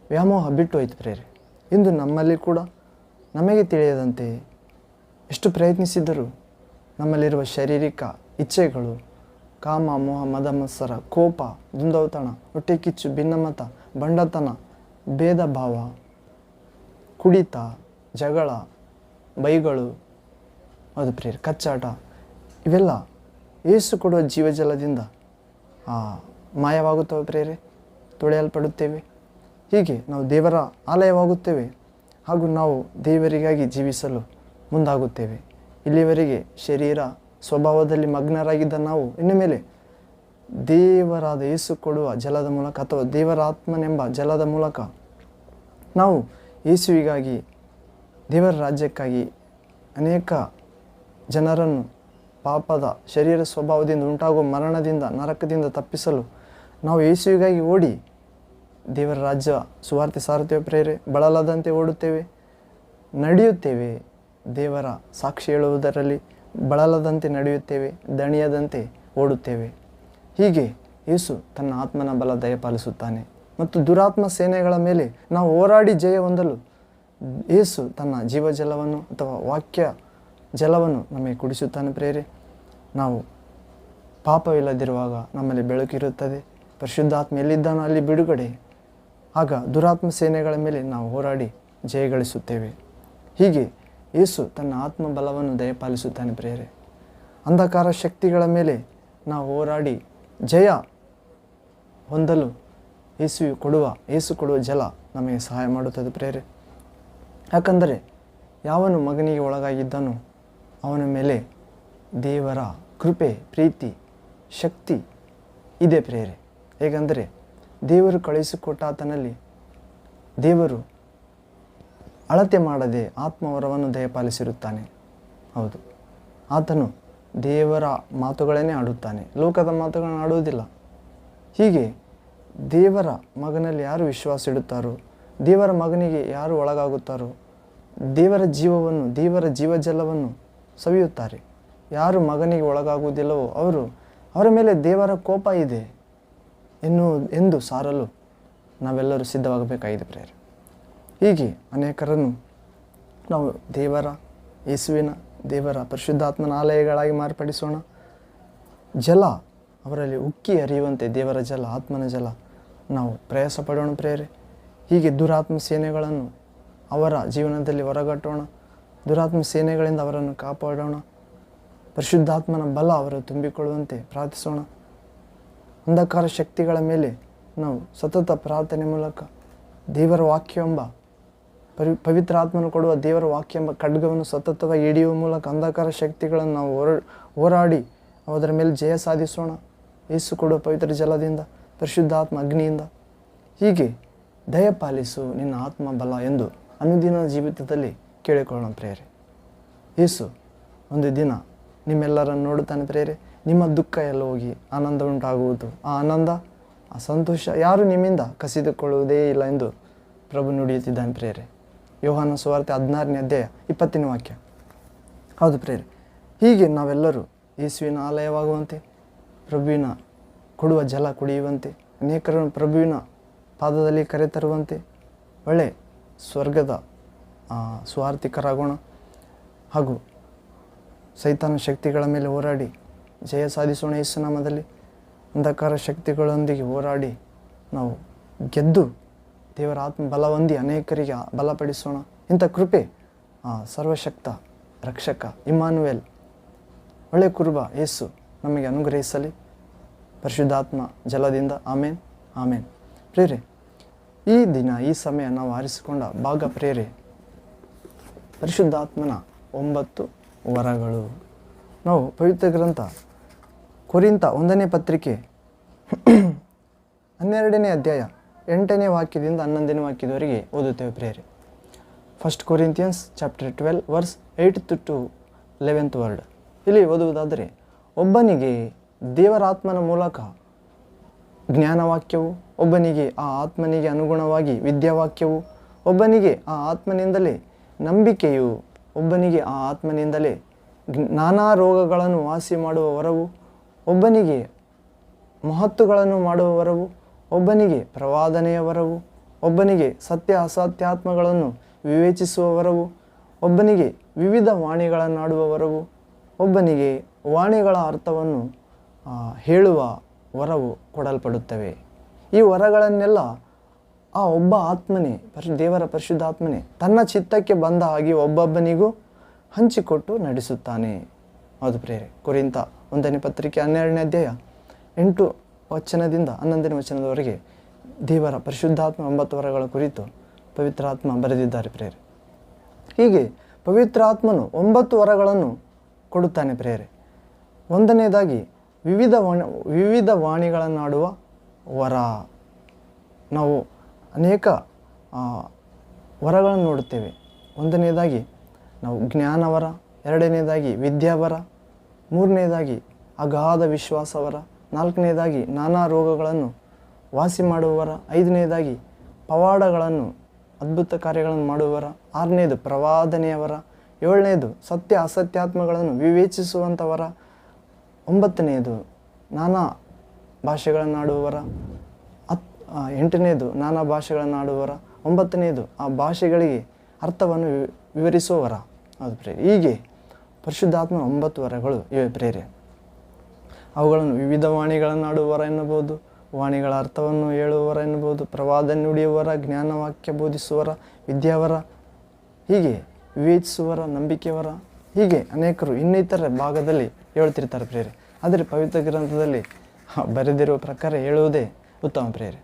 ವ್ಯಾಮೋಹ ಬಿಟ್ಟು ಹೋಯ್ತು ಪ್ರೇರೆ ಇಂದು ನಮ್ಮಲ್ಲಿ ಕೂಡ ನಮಗೆ ತಿಳಿಯದಂತೆ ಎಷ್ಟು ಪ್ರಯತ್ನಿಸಿದರೂ ನಮ್ಮಲ್ಲಿರುವ ಶಾರೀರಿಕ ಇಚ್ಛೆಗಳು, ಕಾಮ, ಮೋಹ ಮದ ಮತ್ಸರ ಕೋಪ ದುಂದೌತಣ ಹೊಟ್ಟೆ ಕಿಚ್ಚು, ಭಿನ್ನಮತ, ಬಂಡತನ ಭೇದ ಭಾವ ಕುಡಿತ, ಜಗಳ, ಬೈಗಳು ಅದು ಪ್ರೇರ ಕಚ್ಚಾಟ, ಇವೆಲ್ಲ ಏಸು ಕೊಡುವ ಜೀವಜಲದಿಂದ ಮಾಯವಾಗುತ್ತವೆ ಪ್ರೇರೆ, ತೊಳೆಯಲ್ಪಡುತ್ತೇವೆ. ಹೀಗೆ ನಾವು ದೇವರ ಆಲಯವಾಗುತ್ತೇವೆ ಹಾಗೂ ನಾವು ದೇವರಿಗಾಗಿ ಜೀವಿಸಲು ಮುಂದಾಗುತ್ತೇವೆ. ಇಲ್ಲಿವರೆಗೆ ಶರೀರ ಸ್ವಭಾವದಲ್ಲಿ ಮಗ್ನರಾಗಿದ್ದ ನಾವು, ಇನ್ನು ಮೇಲೆ ದೇವರಾದ ಯೇಸು ಕೊಡುವ ಜಲದ ಮೂಲಕ ಅಥವಾ ದೇವರಾತ್ಮನೆಂಬ ಜಲದ ಮೂಲಕ ನಾವು ಯೇಸುವಿಗಾಗಿ, ದೇವರ ರಾಜ್ಯಕ್ಕಾಗಿ ಅನೇಕ ಜನರನ್ನು ಪಾಪದ ಶರೀರ ಸ್ವಭಾವದಿಂದ ಉಂಟಾಗುವ ಮರಣದಿಂದ, ನರಕದಿಂದ ತಪ್ಪಿಸಲು ನಾವು ಯೇಸುವಿಗಾಗಿ ಓಡಿ ದೇವರ ರಾಜ್ಯ ಸುವಾರ್ತೆ ಸಾರುತ್ತೇವೆ ಪ್ರೇರೆ, ಬಳಲದಂತೆ ಓಡುತ್ತೇವೆ, ನಡೆಯುತ್ತೇವೆ. ದೇವರ ಸಾಕ್ಷಿ ಹೇಳುವುದರಲ್ಲಿ ಬಳಲದಂತೆ ನಡೆಯುತ್ತೇವೆ, ದಣಿಯದಂತೆ ಓಡುತ್ತೇವೆ. ಹೀಗೆ ಯೇಸು ತನ್ನ ಆತ್ಮನ ಬಲ ದಯಪಾಲಿಸುತ್ತಾನೆ ಮತ್ತು ದುರಾತ್ಮ ಸೇನೆಗಳ ಮೇಲೆ ನಾವು ಹೋರಾಡಿ ಜಯ ಹೊಂದಲು ಯೇಸು ತನ್ನ ಜೀವಜಲವನ್ನು ಅಥವಾ ವಾಕ್ಯ ಜಲವನ್ನು ನಮಗೆ ಕುಡಿಸುತ್ತಾನೆ ಪ್ರೇರೆ ನಾವು ಪಾಪವಿಲ್ಲದಿರುವಾಗ ನಮ್ಮಲ್ಲಿ ಬೆಳಕಿರುತ್ತದೆ ಪರಿಶುದ್ಧಾತ್ಮ ಎಲ್ಲಿದ್ದಾನೋ ಅಲ್ಲಿ ಬಿಡುಗಡೆ. ಆಗ ದುರಾತ್ಮ ಸೇನೆಗಳ ಮೇಲೆ ನಾವು ಹೋರಾಡಿ ಜಯಗಳಿಸುತ್ತೇವೆ ಹೀಗೆ ಯೇಸು ತನ್ನ ಆತ್ಮಬಲವನ್ನು ದಯಪಾಲಿಸುತ್ತಾನೆ ಪ್ರೇರೆ ಅಂಧಕಾರ ಶಕ್ತಿಗಳ ಮೇಲೆ ನಾವು ಹೋರಾಡಿ ಜಯ ಹೊಂದಲು ಯೇಸು ಕೊಡುವ ಏಸು ಕೊಡುವ ಜಲ ನಮಗೆ ಸಹಾಯ ಮಾಡುತ್ತದೆ ಪ್ರೇರೆ ಯಾಕಂದರೆ ಯಾವನು ಮಗನಿಗೆ ಒಳಗಾಗಿದ್ದನೋ ಅವನ ಮೇಲೆ ದೇವರ ಕೃಪೆ, ಪ್ರೀತಿ, ಶಕ್ತಿ ಇದೆ ಪ್ರೇರೆ ಹೇಗೆಂದರೆ ದೇವರು ಕಳುಹಿಸಿಕೊಟ್ಟ ಆತನಲ್ಲಿ ದೇವರು ಅಳತೆ ಮಾಡದೆ ಆತ್ಮವರವನ್ನು ದಯಪಾಲಿಸಿರುತ್ತಾನೆ. ಹೌದು. ಆತನು ದೇವರ ಮಾತುಗಳನ್ನೇ ಆಡುತ್ತಾನೆ. ಲೋಕದ ಮಾತುಗಳನ್ನು ಆಡುವುದಿಲ್ಲ. ಹೀಗೆ ದೇವರ ಮಗನಲ್ಲಿ ಯಾರು ವಿಶ್ವಾಸ ಇಡುತ್ತಾರೋ, ದೇವರ ಮಗನಿಗೆ ಯಾರು ಒಳಗಾಗುತ್ತಾರೋ, ದೇವರ ಜೀವವನ್ನು, ದೇವರ ಜೀವಜಲವನ್ನು ಸವಿಯುತ್ತಾರೆ. ಯಾರು ಮಗನಿಗೆ ಒಳಗಾಗುವುದಿಲ್ಲವೋ ಅವರು ಅವರ ಮೇಲೆ ದೇವರ ಕೋಪ ಇದೆ ಎನ್ನು ಎಂದು ಸಾರಲು ನಾವೆಲ್ಲರೂ ಸಿದ್ಧವಾಗಬೇಕಾಗಿದೆ ಪ್ರೇರೆ ಹೀಗೆ ಅನೇಕರನ್ನು ನಾವು ದೇವರ, ಯೇಸುವಿನ, ದೇವರ ಪರಿಶುದ್ಧಾತ್ಮನ ಆಲಯಗಳಾಗಿ ಮಾರ್ಪಡಿಸೋಣ. ಜಲ, ಅವರಲ್ಲಿ ಉಕ್ಕಿ ಹರಿಯುವಂತೆ ದೇವರ ಜಲ, ಆತ್ಮನ ಜಲ ನಾವು ಪ್ರಯಾಸ ಪಡೋಣ ಪ್ರೇರೆ ಹೀಗೆ ದುರಾತ್ಮ ಸೇನೆಗಳನ್ನು ಅವರ ಜೀವನದಲ್ಲಿ ಹೊರಗಟ್ಟೋಣ. ದುರಾತ್ಮ ಸೇನೆಗಳಿಂದ ಅವರನ್ನು ಕಾಪಾಡೋಣ. ಪರಿಶುದ್ಧಾತ್ಮನ ಬಲ ಅವರು ತುಂಬಿಕೊಳ್ಳುವಂತೆ ಪ್ರಾರ್ಥಿಸೋಣ. ಅಂಧಕಾರ ಶಕ್ತಿಗಳ ಮೇಲೆ ನಾವು ಸತತ ಪ್ರಾರ್ಥನೆ ಮೂಲಕ ದೇವರ ವಾಕ್ಯ ಎಂಬ ಪವಿ ಪವಿತ್ರ ಆತ್ಮನು ಕೊಡುವ ದೇವರ ವಾಕ್ಯ ಎಂಬ ಖಡ್ಗವನ್ನು ಸತತವಾಗಿ ಹಿಡಿಯುವ ಮೂಲಕ ಅಂಧಕಾರ ಶಕ್ತಿಗಳನ್ನು ನಾವು ಹೊರ, ಹೋರಾಡಿ ಅದರ ಮೇಲೆ ಜಯ ಸಾಧಿಸೋಣ. ಯೇಸು ಕೊಡುವ ಪವಿತ್ರ ಜಲದಿಂದ, ಪರಿಶುದ್ಧಾತ್ಮ ಅಗ್ನಿಯಿಂದ. ಹೀಗೆ ದಯಪಾಲಿಸು ನಿನ್ನ ಆತ್ಮ ಬಲ ಎಂದು ಅನುದಿನ ಜೀವಿತದಲ್ಲಿ ಕೇಳಿಕೊಳ್ಳೋಣ ಪ್ರೇರೆ ಯೇಸು, ಒಂದು ದಿನ ನಿಮ್ಮೆಲ್ಲರನ್ನು ನೋಡುತ್ತಾನೆ ಪ್ರೇರೆ ನಿಮ್ಮ ದುಃಖ ಎಲ್ಲ ಹೋಗಿ ಆನಂದ ಉಂಟಾಗುವುದು ಆ ಆನಂದ, ಆ ಸಂತೋಷ ಯಾರು ನಿಮ್ಮಿಂದ ಕಸಿದುಕೊಳ್ಳುವುದೇ ಇಲ್ಲ ಎಂದು ಪ್ರಭು ನುಡಿಯುತ್ತಿದ್ದಾನೆ ಪ್ರೇರೆ ಯೋಹಾನ ಸುವಾರ್ತೆ ಹದಿನಾರನೇ ಅಧ್ಯಾಯ ಇಪ್ಪತ್ತನೇ ವಾಕ್ಯ. ಹೌದು ಪ್ರೇರಿ ಹೀಗೆ ನಾವೆಲ್ಲರೂ ಯೇಸುವಿನ ಆಲಯವಾಗುವಂತೆ ಪ್ರಭುವಿನ ಕೊಡುವ ಜಲ ಕುಡಿಯುವಂತೆ ಅನೇಕರನ್ನು ಪ್ರಭುವಿನ ಪಾದದಲ್ಲಿ ಕರೆತರುವಂತೆ ಒಳ್ಳೆ ಸ್ವರ್ಗದ ಸ್ವಾರ್ಥಿಕರಾಗೋಣ ಹಾಗೂ ಸೈತಾನ ಶಕ್ತಿಗಳ ಮೇಲೆ ಹೋರಾಡಿ ಜಯ ಸಾಧಿಸೋಣ ಯೇಸುನಾಮದಲ್ಲಿ ಅಂಧಕಾರ ಶಕ್ತಿಗಳೊಂದಿಗೆ ಹೋರಾಡಿ ನಾವು ಗೆದ್ದು ದೇವರ ಆತ್ಮ ಬಲ ಹೊಂದಿ ಅನೇಕರಿಗೆ ಬಲಪಡಿಸೋಣ. ಇಂಥ ಕೃಪೆ ಸರ್ವಶಕ್ತ ರಕ್ಷಕ ಇಮಾನ್ವೆಲ್ ಒಳ್ಳೆ ಕುರುಬ ಯೇಸು ನಮಗೆ ಅನುಗ್ರಹಿಸಲಿ. ಪರಿಶುದ್ಧಾತ್ಮ ಜಲದಿಂದ ಆಮೇನ್ ಆಮೇನ್. ಪ್ರೇರೆ ಈ ದಿನ, ಈ ಸಮಯ ನಾವು ಆರಿಸಿಕೊಂಡ ಭಾಗ ಪ್ರೇರೆ ಪರಿಶುದ್ಧಾತ್ಮನ ಒಂಬತ್ತು ವರಗಳು. ನಾವು ಪವಿತ್ರ ಗ್ರಂಥ ಕುರಿತ ಒಂದನೇ ಪತ್ರಿಕೆ ಹನ್ನೆರಡನೇ ಅಧ್ಯಾಯ. ಎಂಟನೇ ವಾಕ್ಯದಿಂದ ಹನ್ನೊಂದನೇ ವಾಕ್ಯದವರೆಗೆ ಓದುತ್ತೇವೆ prayer first Corinthians chapter twelve verse eight to eleventh word ಇಲ್ಲಿ ಓದುವುದಾದರೆ, ಒಬ್ಬನಿಗೆ ದೇವರಾತ್ಮನ ಮೂಲಕ ಜ್ಞಾನವಾಕ್ಯವು, ಒಬ್ಬನಿಗೆ ಆ ಆತ್ಮನಿಗೆ ಅನುಗುಣವಾಗಿ ವಿದ್ಯಾವಾಕ್ಯವು, ಒಬ್ಬನಿಗೆ ಆ ಆತ್ಮನಿಂದಲೇ ನಂಬಿಕೆಯು, ಒಬ್ಬನಿಗೆ ಆ ಆತ್ಮನಿಂದಲೇ ನಾನಾ ರೋಗಗಳನ್ನು ವಾಸಿ ಮಾಡುವ ವರವು ಒಬ್ಬನಿಗೆ ಮಹತ್ತುಗಳನ್ನು ಮಾಡುವ ವರವು ಒಬ್ಬನಿಗೆ ಪ್ರವಾದನೆಯ ವರವು, ಒಬ್ಬನಿಗೆ ಸತ್ಯ ಅಸತ್ಯಾತ್ಮಗಳನ್ನು ವಿವೇಚಿಸುವ ವರವು, ಒಬ್ಬನಿಗೆ ವಿವಿಧ ವಾಣಿಗಳನ್ನಾಡುವ ವರವು, ಒಬ್ಬನಿಗೆ ವಾಣಿಗಳ ಅರ್ಥವನ್ನು ಹೇಳುವ ವರವು ಕೊಡಲ್ಪಡುತ್ತವೆ. ಈ ವರಗಳನ್ನೆಲ್ಲ ಆ ಒಬ್ಬ ಆತ್ಮನೇ, ಪರಿ, ದೇವರ ಪರಿಶುದ್ಧಾತ್ಮನೇ ತನ್ನ ಚಿತ್ತಕ್ಕೆ ಬಂದ ಹಾಗೆ ಒಬ್ಬೊಬ್ಬನಿಗೂ ಹಂಚಿಕೊಟ್ಟು ನಡೆಸುತ್ತಾನೆ. ಹೌದು ಪ್ರೇರೆ ಕುರಿತ ಒಂದನೇ ಪತ್ರಿಕೆ ಹನ್ನೆರಡನೇ ಅಧ್ಯಾಯ ಎಂಟು ವಚನದಿಂದ, ಹನ್ನೊಂದನೇ ವಚನದವರೆಗೆ ದೇವರ ಪರಿಶುದ್ಧಾತ್ಮ ಒಂಬತ್ತು ವರಗಳ ಕುರಿತು ಪವಿತ್ರಾತ್ಮ ಬರೆದಿದ್ದಾರೆ ಪ್ರೇರೆ ಹೀಗೆ ಪವಿತ್ರಾತ್ಮನು ಒಂಬತ್ತು ವರಗಳನ್ನು ಕೊಡುತ್ತಾನೆ ಪ್ರೇರೆ ಒಂದನೇದಾಗಿ ವಿವಿಧ ವಾಣಿ, ವಿವಿಧ ವಾಣಿಗಳನ್ನಾಡುವ ವರ. ನಾವು ಅನೇಕ ವರಗಳನ್ನು ನೋಡುತ್ತೇವೆ. ಒಂದನೇದಾಗಿ ನಾವು ಜ್ಞಾನವರ, ಎರಡನೇದಾಗಿ ವಿದ್ಯಾವರ, ಮೂರನೇದಾಗಿ ಅಗಾಧ ವಿಶ್ವಾಸವರ ನಾಲ್ಕನೇದಾಗಿ ನಾನಾ ರೋಗಗಳನ್ನು ವಾಸಿ ಮಾಡುವವರ, ಐದನೇದಾಗಿ ಪವಾಡಗಳನ್ನು, ಅದ್ಭುತ ಕಾರ್ಯಗಳನ್ನು ಮಾಡುವವರ, ಆರನೇದು ಪ್ರವಾದನೆಯವರ, ಏಳನೇದು ಸತ್ಯ ಅಸತ್ಯಾತ್ಮಗಳನ್ನು ವಿವೇಚಿಸುವಂಥವರ ಒಂಬತ್ತನೆಯದು ನಾನಾ ಭಾಷೆಗಳನ್ನಾಡುವವರ, ಹತ್ ಎಂಟನೇದು ನಾನಾ ಭಾಷೆಗಳನ್ನಾಡುವವರ ಒಂಬತ್ತನೆಯದು ಆ ಭಾಷೆಗಳಿಗೆ ಅರ್ಥವನ್ನು ವಿವರಿಸುವವರ. ಅದು ಪ್ರೇರೆ ಹೀಗೆ ಪರಿಶುದ್ಧಾತ್ಮ ಒಂಬತ್ತು ವರಗಳು ಇವೆ ಪ್ರೇರೆ ಅವುಗಳನ್ನು ವಿವಿಧ ವಾಣಿಗಳನ್ನಾಡುವವರ ಎನ್ನಬಹುದು, ವಾಣಿಗಳ ಅರ್ಥವನ್ನು ಹೇಳುವವರ ಎನ್ನಬಹುದು ಪ್ರವಾದ ನುಡಿಯುವರ ಜ್ಞಾನವಾಕ್ಯ ಬೋಧಿಸುವರ ವಿದ್ಯಾವರ, ಹೀಗೆ ವಿವೇಚಿಸುವರ ನಂಬಿಕೆಯವರ, ಹೀಗೆ ಅನೇಕರು ಇನ್ನಿತರ ಭಾಗದಲ್ಲಿ ಹೇಳ್ತಿರ್ತಾರೆ ಪ್ರೇರೆ ಆದರೆ ಪವಿತ್ರ ಗ್ರಂಥದಲ್ಲಿ ಬರೆದಿರುವ ಪ್ರಕಾರ ಹೇಳುವುದೇ ಉತ್ತಮ ಪ್ರೇರೆ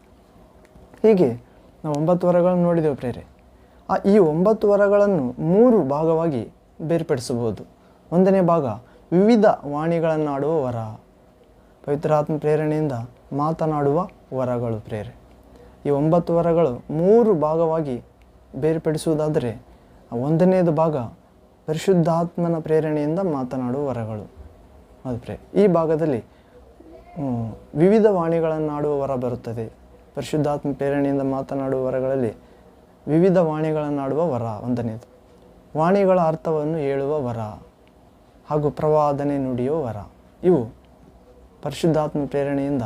ಹೀಗೆ ನಾವು ಒಂಬತ್ತು ವರಗಳನ್ನು ನೋಡಿದೆವು ಪ್ರೇರೆ ಆ, ಈ ಒಂಬತ್ತು ವರಗಳನ್ನು ಮೂರು ಭಾಗವಾಗಿ ಬೇರ್ಪಡಿಸಬಹುದು. ಒಂದನೇ ಭಾಗ, ವಿವಿಧ ವಾಣಿಗಳನ್ನಾಡುವ ವರ ಪವಿತ್ರಾತ್ಮ ಪ್ರೇರಣೆಯಿಂದ ಮಾತನಾಡುವ ವರಗಳು ಪ್ರೇರೆ. ಈ ಒಂಬತ್ತು ವರಗಳು ಮೂರು ಭಾಗವಾಗಿ ಬೇರ್ಪಡಿಸುವುದಾದರೆ, ಒಂದನೆಯದು ಭಾಗ ಪರಿಶುದ್ಧಾತ್ಮನ ಪ್ರೇರಣೆಯಿಂದ ಮಾತನಾಡುವ ವರಗಳು. ಅದು ಪ್ರೇ ಈ ಭಾಗದಲ್ಲಿ ವಿವಿಧ ವಾಣಿಗಳನ್ನಾಡುವ ವರ ಬರುತ್ತದೆ. ಪರಿಶುದ್ಧಾತ್ಮ ಪ್ರೇರಣೆಯಿಂದ ಮಾತನಾಡುವ ವರಗಳಲ್ಲಿ ವಿವಿಧ ವಾಣಿಗಳನ್ನಾಡುವ ವರ ಒಂದನೇದು ವಾಣಿಗಳ ಅರ್ಥವನ್ನು ಹೇಳುವ ವರ ಹಾಗೂ ಪ್ರವಾದನೆ ನುಡಿಯುವ ವರ. ಇವು ಪರಿಶುದ್ಧಾತ್ಮ ಪ್ರೇರಣೆಯಿಂದ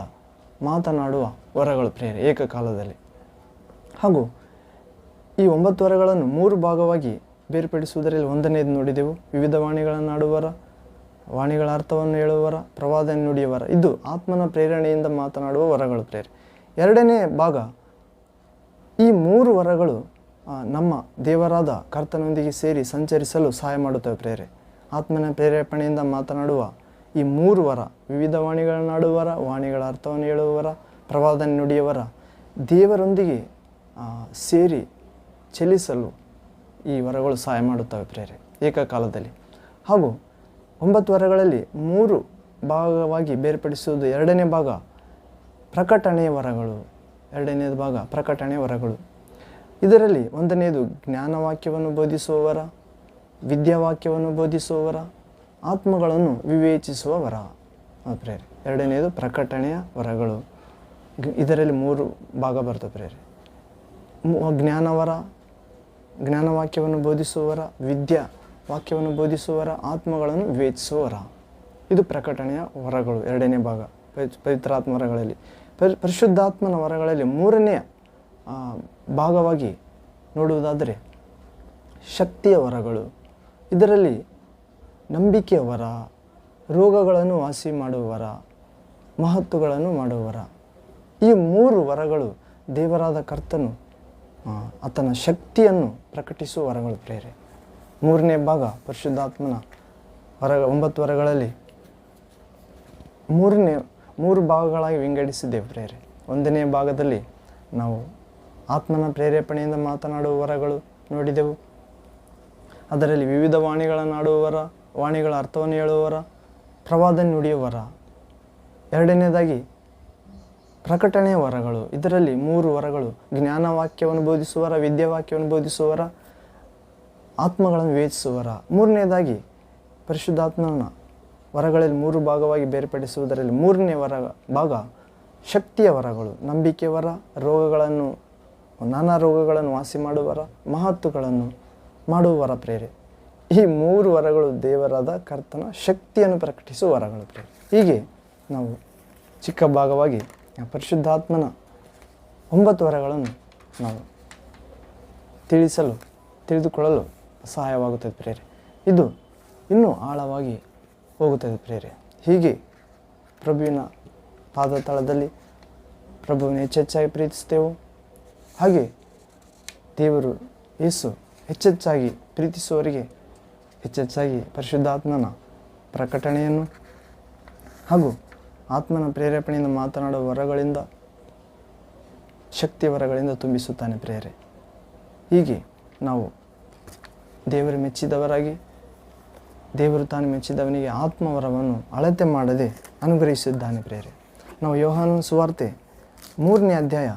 ಮಾತನಾಡುವ ವರಗಳು ಪ್ರೇರಣೆ ಏಕಕಾಲದಲ್ಲಿ. ಹಾಗೂ ಈ ಒಂಬತ್ತು ವರಗಳನ್ನು ಮೂರು ಭಾಗವಾಗಿ ಬೇರ್ಪಡಿಸುವುದರಲ್ಲಿ ಒಂದನೇದು ನೋಡಿದೆವು. ವಿವಿಧ ವಾಣಿಗಳನ್ನಾಡುವರ ವಾಣಿಗಳ ಅರ್ಥವನ್ನು ಹೇಳುವವರ ಪ್ರವಾದ ನುಡಿಯುವರ ಇದು ಆತ್ಮನ ಪ್ರೇರಣೆಯಿಂದ ಮಾತನಾಡುವ ವರಗಳ ಪ್ರೇರೆ ಎರಡನೇ ಭಾಗ, ಈ ಮೂರು ವರಗಳು ನಮ್ಮ ದೇವರಾದ ಕರ್ತನೊಂದಿಗೆ ಸೇರಿ ಸಂಚರಿಸಲು ಸಹಾಯ ಮಾಡುತ್ತವೆ ಪ್ರೇರೆ ಆತ್ಮನ ಪ್ರೇರೇಪಣೆಯಿಂದ ಮಾತನಾಡುವ ಈ ಮೂರು ವರ, ವಿವಿಧ ವಾಣಿಗಳನ್ನಾಡುವರ ವಾಣಿಗಳ ಅರ್ಥವನ್ನು ಹೇಳುವವರ ಪ್ರವಾದನ ನುಡಿಯವರ ದೇವರೊಂದಿಗೆ ಸೇರಿ ಚಲಿಸಲು ಈ ವರಗಳು ಸಹಾಯ ಮಾಡುತ್ತವೆ ಪ್ರೇರೆ, ಏಕಕಾಲದಲ್ಲಿ. ಹಾಗೂ ಒಂಬತ್ತು ವರಗಳಲ್ಲಿ ಮೂರು ಭಾಗವಾಗಿ ಬೇರ್ಪಡಿಸುವುದು ಎರಡನೇ ಭಾಗ ಪ್ರಕಟಣೆಯ ವರಗಳು. ಎರಡನೇದು ಭಾಗ ಪ್ರಕಟಣೆಯ ವರಗಳು. ಇದರಲ್ಲಿ ಒಂದನೆಯದು ಜ್ಞಾನವಾಕ್ಯವನ್ನು ಬೋಧಿಸುವವರ ವಿದ್ಯಾವಾಕ್ಯವನ್ನು ಬೋಧಿಸುವವರ ಆತ್ಮಗಳನ್ನು ವಿವೇಚಿಸುವ ವರ. ಪ್ರೇರಿ ಎರಡನೆಯದು ಪ್ರಕಟಣೆಯ ವರಗಳು. ಇದರಲ್ಲಿ ಮೂರು ಭಾಗ ಬರ್ತವೆ ಪ್ರೇರೆ ಜ್ಞಾನವರ ಜ್ಞಾನವಾಕ್ಯವನ್ನು ಬೋಧಿಸುವವರ ವಿದ್ಯಾ ವಾಕ್ಯವನ್ನು ಬೋಧಿಸುವವರ ಆತ್ಮಗಳನ್ನು ವಿವೇಚಿಸುವವರ ಇದು ಪ್ರಕಟಣೆಯ ವರಗಳು. ಎರಡನೇ ಭಾಗ. ಪವಿ- ಪವಿತ್ರಾತ್ಮ ವರಗಳಲ್ಲಿ. ಪರಿ, ಪರಿಶುದ್ಧಾತ್ಮನ ವರಗಳಲ್ಲಿ ಮೂರನೆಯ ಭಾಗವಾಗಿ ನೋಡುವುದಾದರೆ ಶಕ್ತಿಯ ವರಗಳು. ಇದರಲ್ಲಿ ನಂಬಿಕೆಯ ವರ, ರೋಗಗಳನ್ನು ವಾಸಿ ಮಾಡುವವರ ಮಹತ್ವಗಳನ್ನು ಮಾಡುವವರ ಈ ಮೂರು ವರಗಳು ದೇವರಾದ ಕರ್ತನು ಆತನ ಶಕ್ತಿಯನ್ನು ಪ್ರಕಟಿಸುವ ವರಗಳು ಪ್ರೇರೆ. ಮೂರನೇ ಭಾಗ, ಪರಿಶುದ್ಧಾತ್ಮನ ವರ, ಒಂಬತ್ತು ವರಗಳಲ್ಲಿ ಮೂರನೇ, ಮೂರು ಭಾಗಗಳಾಗಿ ವಿಂಗಡಿಸಿದೆ ಪ್ರೇರೆ. ಒಂದನೇ ಭಾಗದಲ್ಲಿ ನಾವು ಆತ್ಮನ ಪ್ರೇರೇಪಣೆಯಿಂದ ಮಾತನಾಡುವ ವರಗಳು ನೋಡಿದೆವು. ಅದರಲ್ಲಿ ವಿವಿಧ ವಾಣಿಗಳನ್ನಾಡುವವರ ವಾಣಿಗಳ ಅರ್ಥವನ್ನು ಹೇಳುವವರ ಪ್ರವಾದ ನುಡಿಯುವರ ಎರಡನೇದಾಗಿ ಪ್ರಕಟಣೆಯ ವರಗಳು. ಇದರಲ್ಲಿ ಮೂರು ವರಗಳು. ಜ್ಞಾನವಾಕ್ಯವನ್ನು ಬೋಧಿಸುವರ ವಿದ್ಯಾವಾಕ್ಯವನ್ನು ಬೋಧಿಸುವರ ಆತ್ಮಗಳನ್ನು ವಿವೇಚಿಸುವರ ಮೂರನೇದಾಗಿ ಪರಿಶುದ್ಧಾತ್ಮನ ವರಗಳಲ್ಲಿ ಮೂರು ಭಾಗವಾಗಿ ಬೇರ್ಪಡಿಸುವುದರಲ್ಲಿ ಮೂರನೇ ವರ, ಭಾಗ, ಶಕ್ತಿಯ ವರಗಳು. ನಂಬಿಕೆ ವರ, ರೋಗಗಳನ್ನು, ನಾನಾ ರೋಗಗಳನ್ನು ವಾಸಿ ಮಾಡುವರ ಮಹತ್ವಗಳನ್ನು ಮಾಡುವವರ ಪ್ರೇರೆ. ಈ ಮೂರು ವರಗಳು ದೇವರಾದ ಕರ್ತನ ಶಕ್ತಿಯನ್ನು ಪ್ರಕಟಿಸುವ ವರಗಳು ಹೀಗೆ ನಾವು ಚಿಕ್ಕ ಭಾಗವಾಗಿ ಪರಿಶುದ್ಧಾತ್ಮನ ಒಂಬತ್ತು ವರಗಳನ್ನು ನಾವು ತಿಳಿಸಲು, ತಿಳಿದುಕೊಳ್ಳಲು ಸಹಾಯವಾಗುತ್ತದೆ ಪ್ರೇರೆ ಇದು ಇನ್ನೂ ಆಳವಾಗಿ ಹೋಗುತ್ತದೆ ಪ್ರೇರೆ ಹೀಗೆ ಪ್ರಭುವಿನ ಪಾದ ತಳದಲ್ಲಿ ಪ್ರಭುವಿನ ಹೆಚ್ಚೆಚ್ಚಾಗಿ ಪ್ರೀತಿಸ್ತೇವೆ ಹಾಗೆ ದೇವರು ಯೇಸು ಹೆಚ್ಚೆಚ್ಚಾಗಿ ಪ್ರೀತಿಸುವವರಿಗೆ ಹೆಚ್ಚೆಚ್ಚಾಗಿ ಪರಿಶುದ್ಧಾತ್ಮನ ಪ್ರಕಟಣೆಯನ್ನು ಹಾಗೂ ಆತ್ಮನ ಪ್ರೇರೇಪಣೆಯಿಂದ ಮಾತನಾಡುವ ವರಗಳಿಂದ, ಶಕ್ತಿ ವರಗಳಿಂದ ತುಂಬಿಸುತ್ತಾನೆ ಪ್ರೇರೆ ಹೀಗೆ ನಾವು ದೇವರು ಮೆಚ್ಚಿದವರಾಗಿ, ದೇವರು ತಾನು ಮೆಚ್ಚಿದವನಿಗೆ ಆತ್ಮವರವನ್ನು ಅಳತೆ ಮಾಡದೆ ಅನುಗ್ರಹಿಸಿದ್ದಾನೆ ಪ್ರೇರೆ ನಾವು ಯೋಹಾನ ಸುವಾರ್ತೆ ಮೂರನೇ ಅಧ್ಯಾಯ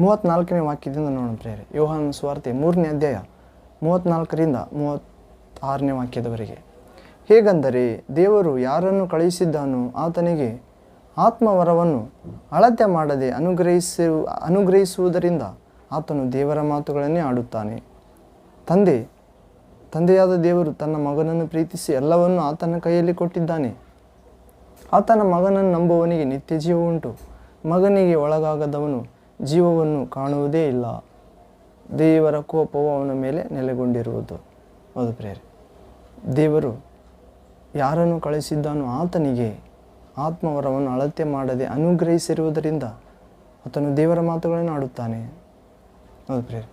ಮೂವತ್ತ್ನಾಲ್ಕನೇ ವಾಕ್ಯದಿಂದ ನೋಡೋಣ ಪ್ರೇರೆ ಯೋಹಾನ ಸುವಾರ್ತೆ ಮೂರನೇ ಅಧ್ಯಾಯ ಮೂವತ್ತ್ನಾಲ್ಕರಿಂದ ಮೂವತ್ತಾರನೇ ವಾಕ್ಯದವರೆಗೆ. ಹೇಗೆಂದರೆ ದೇವರು ಯಾರನ್ನು ಕಳುಹಿಸಿದ್ದಾನೋ ಆತನಿಗೆ ಆತ್ಮವರವನ್ನು ಅಳತೆ ಮಾಡದೆ ಅನುಗ್ರಹಿಸಿ, ಅನುಗ್ರಹಿಸುವುದರಿಂದ ಆತನು ದೇವರ ಮಾತುಗಳನ್ನೇ ಆಡುತ್ತಾನೆ. ತಂದೆ, ತಂದೆಯಾದ ದೇವರು ತನ್ನ ಮಗನನ್ನು ಪ್ರೀತಿಸಿ ಎಲ್ಲವನ್ನೂ ಆತನ ಕೈಯಲ್ಲಿ ಕೊಟ್ಟಿದ್ದಾನೆ. ಆತನ ಮಗನನ್ನು ನಂಬುವವನಿಗೆ ನಿತ್ಯ ಜೀವ ಉಂಟು ಮಗನಿಗೆ ಒಳಗಾಗದವನು ಜೀವವನ್ನು ಕಾಣುವುದೇ ಇಲ್ಲ. ದೇವರ ಕೋಪವು ಅವನ ಮೇಲೆ ನೆಲೆಗೊಂಡಿರುವುದು. ಹೌದು ಪ್ರೇರೆ ದೇವರು ಯಾರನ್ನು ಕಳಿಸಿದ್ದಾನೋ ಆತನಿಗೆ ಆತ್ಮವರವನ್ನು ಅಳತೆ ಮಾಡದೆ ಅನುಗ್ರಹಿಸಿರುವುದರಿಂದ ಆತನು ದೇವರ ಮಾತುಗಳನ್ನು ಆಡುತ್ತಾನೆ. ಹೌದು ಪ್ರೇರೆ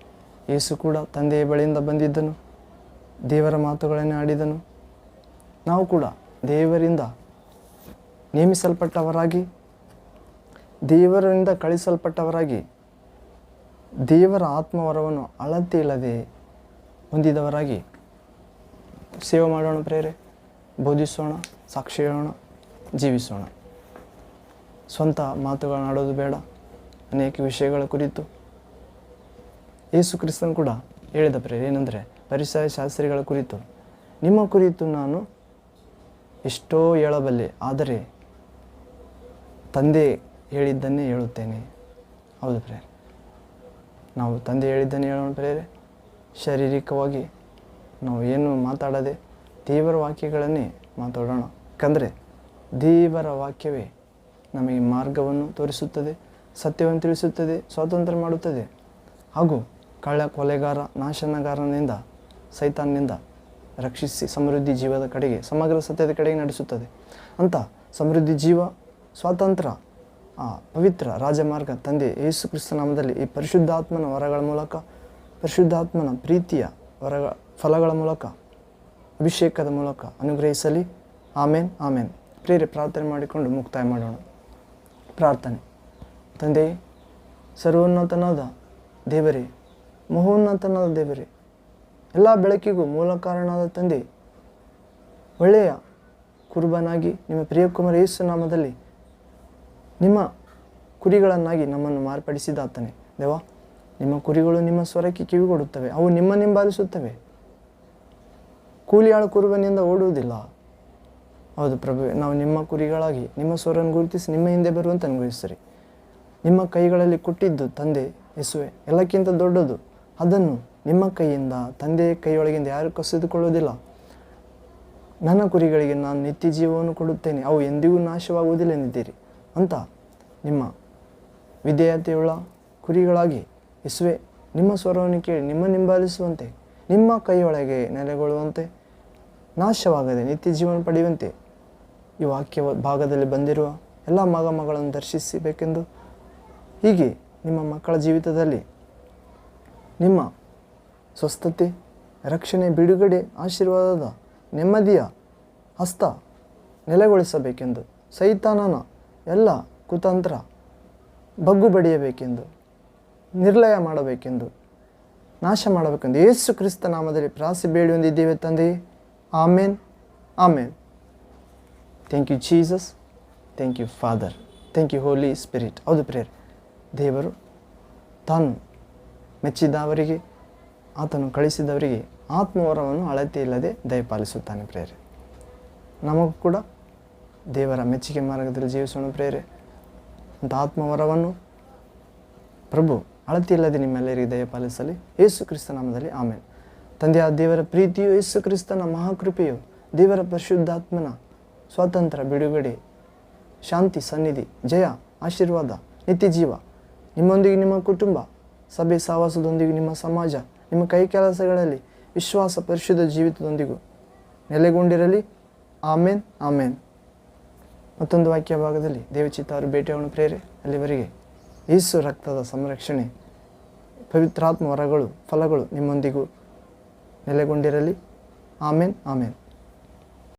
ಯೇಸು ಕೂಡ ತಂದೆಯ ಬಳಿಯಿಂದ ಬಂದಿದ್ದನು. ದೇವರ ಮಾತುಗಳನ್ನು ಆಡಿದನು. ನಾವು ಕೂಡ ದೇವರಿಂದ ನೇಮಿಸಲ್ಪಟ್ಟವರಾಗಿ, ದೇವರಿಂದ ಕಳಿಸಲ್ಪಟ್ಟವರಾಗಿ ದೇವರ ಆತ್ಮವರವನ್ನು ಅಳತೆ ಇಲ್ಲದೆ ಹೊಂದಿದವರಾಗಿ ಸೇವೆ ಮಾಡೋಣ ಪ್ರೇರೆ, ಬೋಧಿಸೋಣ, ಸಾಕ್ಷಿ ಹೇಳೋಣ, ಜೀವಿಸೋಣ. ಸ್ವಂತ ಮಾತುಗಳನ್ನ ಆಡೋದು ಬೇಡ, ಅನೇಕ ವಿಷಯಗಳ ಕುರಿತು. ಯೇಸು ಕ್ರಿಸ್ತನ್ ಕೂಡ ಹೇಳಿದ ಪ್ರೇರೆ ಏನಂದರೆ, ಪರಿಸರ ಶಾಸ್ತ್ರಿಗಳ ಕುರಿತು. ನಿಮ್ಮ ಕುರಿತು ನಾನು ಎಷ್ಟೋ ಹೇಳಬಲ್ಲೆ, ಆದರೆ ತಂದೆ ಹೇಳಿದ್ದನ್ನೇ ಹೇಳುತ್ತೇನೆ. ಹೌದು ಪ್ರೇರೆ. ನಾವು ತಂದೆ ಹೇಳಿದ್ದನ್ನು ಹೇಳೋಣ ಪ್ರೇರೆ ಶಾರೀರಿಕವಾಗಿ ನಾವು ಏನು ಮಾತಾಡದೆ ದೇವರ ವಾಕ್ಯಗಳನ್ನೇ ಮಾತಾಡೋಣ. ಯಾಕಂದರೆ ದೇವರ ವಾಕ್ಯವೇ ನಮಗೆ ಮಾರ್ಗವನ್ನು ತೋರಿಸುತ್ತದೆ, ಸತ್ಯವನ್ನು ತಿಳಿಸುತ್ತದೆ, ಸ್ವಾತಂತ್ರ್ಯ ಮಾಡುತ್ತದೆ. ಹಾಗೂ ಕಳ್ಳ, ಕೊಲೆಗಾರ, ನಾಶನಗಾರನಿಂದ, ಸೈತಾನ್ನಿಂದ ರಕ್ಷಿಸಿ ಸಮೃದ್ಧಿ ಜೀವದ ಕಡೆಗೆ, ಸಮಗ್ರ ಸತ್ಯದ ಕಡೆಗೆ ನಡೆಸುತ್ತದೆ. ಅಂತ ಸಮೃದ್ಧಿ ಜೀವ, ಸ್ವಾತಂತ್ರ್ಯ ಆ ಪವಿತ್ರ ರಾಜಮಾರ್ಗ ತಂದೆ ಯೇಸು ಕ್ರಿಸ್ತ ನಾಮದಲ್ಲಿ ಈ ಪರಿಶುದ್ಧಾತ್ಮನ ವರಗಳ ಮೂಲಕ, ಪರಿಶುದ್ಧಾತ್ಮನ ಪ್ರೀತಿಯ ವರಗಳ ಫಲಗಳ ಮೂಲಕ, ಅಭಿಷೇಕದ ಮೂಲಕ ಅನುಗ್ರಹಿಸಲಿ. ಆಮೇನ್ ಆಮೇನ್. ಪ್ರೇರೆ ಪ್ರಾರ್ಥನೆ ಮಾಡಿಕೊಂಡು ಮುಕ್ತಾಯ ಮಾಡೋಣ. ಪ್ರಾರ್ಥನೆ. ತಂದೆ, ಸರ್ವೋನ್ನತನಾದ ದೇವರೇ, ಮಹೋನ್ನತನಾದ ದೇವರೇ, ಎಲ್ಲ ಬೆಳಕಿಗೂ ಮೂಲ ಕಾರಣನಾದ ತಂದೆ, ಒಳ್ಳೆಯ ಕುರುಬನಾಗಿ ನಿಮ್ಮ ಪ್ರಿಯಕುಮಾರ ಯೇಸು ನಾಮದಲ್ಲಿ ನಿಮ್ಮ ಕುರಿಗಳನ್ನಾಗಿ ನಮ್ಮನ್ನು ಮಾರ್ಪಡಿಸಿದಾತನೆ ದೇವ, ನಿಮ್ಮ ಕುರಿಗಳು ನಿಮ್ಮ ಸ್ವರಕ್ಕೆ ಕಿವಿಗೊಡುತ್ತವೆ, ಅವು ನಿಮ್ಮ ನಿಂಬಾಲಿಸುತ್ತವೆ ಕೂಲಿಯಾಳು ಕುರುಬನಿಂದ ಓಡುವುದಿಲ್ಲ. ಹೌದು ಪ್ರಭು ನಾವು ನಿಮ್ಮ ಕುರಿಗಳಾಗಿ ನಿಮ್ಮ ಸ್ವರನ್ನು ಗುರುತಿಸಿ ನಿಮ್ಮ ಹಿಂದೆ ಬರುವಂತೆ ಅನುಗ್ರಹಿಸಿರಿ. ನಿಮ್ಮ ಕೈಗಳಲ್ಲಿ ಕೊಟ್ಟಿದ್ದು ತಂದೆ ಯಸುವೆ, ಎಲ್ಲಕ್ಕಿಂತ ದೊಡ್ಡದು. ಅದನ್ನು ನಿಮ್ಮ ಕೈಯಿಂದ, ತಂದೆಯ ಕೈಯೊಳಗಿಂದ ಯಾರು ಕಸಿದುಕೊಳ್ಳುವುದಿಲ್ಲ. ನನ್ನ ಕುರಿಗಳಿಗೆ ನಾನು ನಿತ್ಯ ಜೀವವನ್ನು ಕೊಡುತ್ತೇನೆ, ಅವು ಎಂದಿಗೂ ನಾಶವಾಗುವುದಿಲ್ಲ ಎಂದಿದ್ದೀರಿ. ಅಂತ ನಿಮ್ಮ ವಿಧೇಯತೆಯುಳ್ಳ ಕುರಿಗಳಾಗಿ ಇಸುವೆ ನಿಮ್ಮ ಸ್ವರವನ್ನು ಕೇಳಿ ನಿಮ್ಮ ನಿಂಬಾಲಿಸುವಂತೆ ನಿಮ್ಮ ಕೈಯೊಳಗೆ ನೆಲೆಗೊಳ್ಳುವಂತೆ, ನಾಶವಾಗದೆ ನಿತ್ಯ ಜೀವನ ಪಡೆಯುವಂತೆ ಈ ವಾಕ್ಯ ಭಾಗದಲ್ಲಿ ಬಂದಿರುವ ಎಲ್ಲ ಮಗ ಮಗಳನ್ನು ದರ್ಶಿಸಬೇಕೆಂದು ಹೀಗೆ ನಿಮ್ಮ ಮಕ್ಕಳ ಜೀವಿತದಲ್ಲಿ ನಿಮ್ಮ ಸ್ವಸ್ಥತೆ, ರಕ್ಷಣೆ, ಬಿಡುಗಡೆ, ಆಶೀರ್ವಾದದ ನೆಮ್ಮದಿಯ ಹಸ್ತ ನೆಲೆಗೊಳಿಸಬೇಕೆಂದು ಸೈತಾನನ ಎಲ್ಲ ಕುತಂತ್ರ ಬಗ್ಗು ಬಡಿಯಬೇಕೆಂದು, ನಿರ್ಲಯ ಮಾಡಬೇಕೆಂದು, ನಾಶ ಮಾಡಬೇಕೆಂದು ಯೇಸು ಕ್ರಿಸ್ತ ನಾಮದಲ್ಲಿ ಪ್ರಾಸಿ ಬೇಡಿ ಹೊಂದಿದ್ದೇವೆ ತಂದೆ. Amen. Amen. Thank you Jesus thank you Father thank you Holy Spirit ಹೌದು ಪ್ರೇಯರ್, ದೇವರು ತಾನು ಮೆಚ್ಚಿದವರಿಗೆ, ಆತನು ಕಳಿಸಿದವರಿಗೆ ಆತ್ಮವರವನ್ನು ಅಳತೆ ಇಲ್ಲದೆ ದಯಪಾಲಿಸುತ್ತಾನೆ ಪ್ರೇರೆ ನಮಗೂ ಕೂಡ ದೇವರ ಮೆಚ್ಚುಗೆ ಮಾರ್ಗದಲ್ಲಿ ಜೀವಿಸೋಣ ಪ್ರೇರೆ ಅಂತ ಆತ್ಮವರವನ್ನು ಪ್ರಭು ಅಳತಿಯಿಲ್ಲದೆ ನಿಮ್ಮೆಲ್ಲರಿಗೆ ದಯಪಾಲಿಸಲಿ ಯೇಸು ಕ್ರಿಸ್ತ ನಾಮದಲ್ಲಿ ಆಮೇಲೆ ತಂದೆಯ ದೇವರ ಪ್ರೀತಿಯು ಯೇಸು ಕ್ರಿಸ್ತನ ಮಹಾಕೃಪೆಯು ದೇವರ ಪರಿಶುದ್ಧಾತ್ಮನ ಸ್ವಾತಂತ್ರ್ಯ, ಬಿಡುಗಡೆ, ಶಾಂತಿ, ಸನ್ನಿಧಿ, ಜಯ, ಆಶೀರ್ವಾದ ನಿತ್ಯ ಜೀವ ನಿಮ್ಮೊಂದಿಗೆ ನಿಮ್ಮ ಕುಟುಂಬ, ಸಭೆ ಸಹವಾಸದೊಂದಿಗೆ ನಿಮ್ಮ ಸಮಾಜ, ನಿಮ್ಮ ಕೈ ಕೆಲಸಗಳಲ್ಲಿ ವಿಶ್ವಾಸ ಪರಿಶುದ್ಧ ಜೀವಿತದೊಂದಿಗೂ ನೆಲೆಗೊಂಡಿರಲಿ. ಆಮೇನ್ ಆಮೇನ್. ಮತ್ತೊಂದು ವಾಕ್ಯ ಭಾಗದಲ್ಲಿ ದೇವಚಿತ್ತಾರು ಭೇಟಿಯಾಗೋಣ ಪ್ರೇರೆ, ಅಲ್ಲಿವರೆಗೆ ಯೇಸು ರಕ್ತದ ಸಂರಕ್ಷಣೆ, ಪವಿತ್ರಾತ್ಮ ವರಗಳು, ಫಲಗಳು ನಿಮ್ಮೊಂದಿಗೂ ನೆಲೆಗೊಂಡಿರಲಿ. ಆಮೇನ್ ಆಮೇನ್.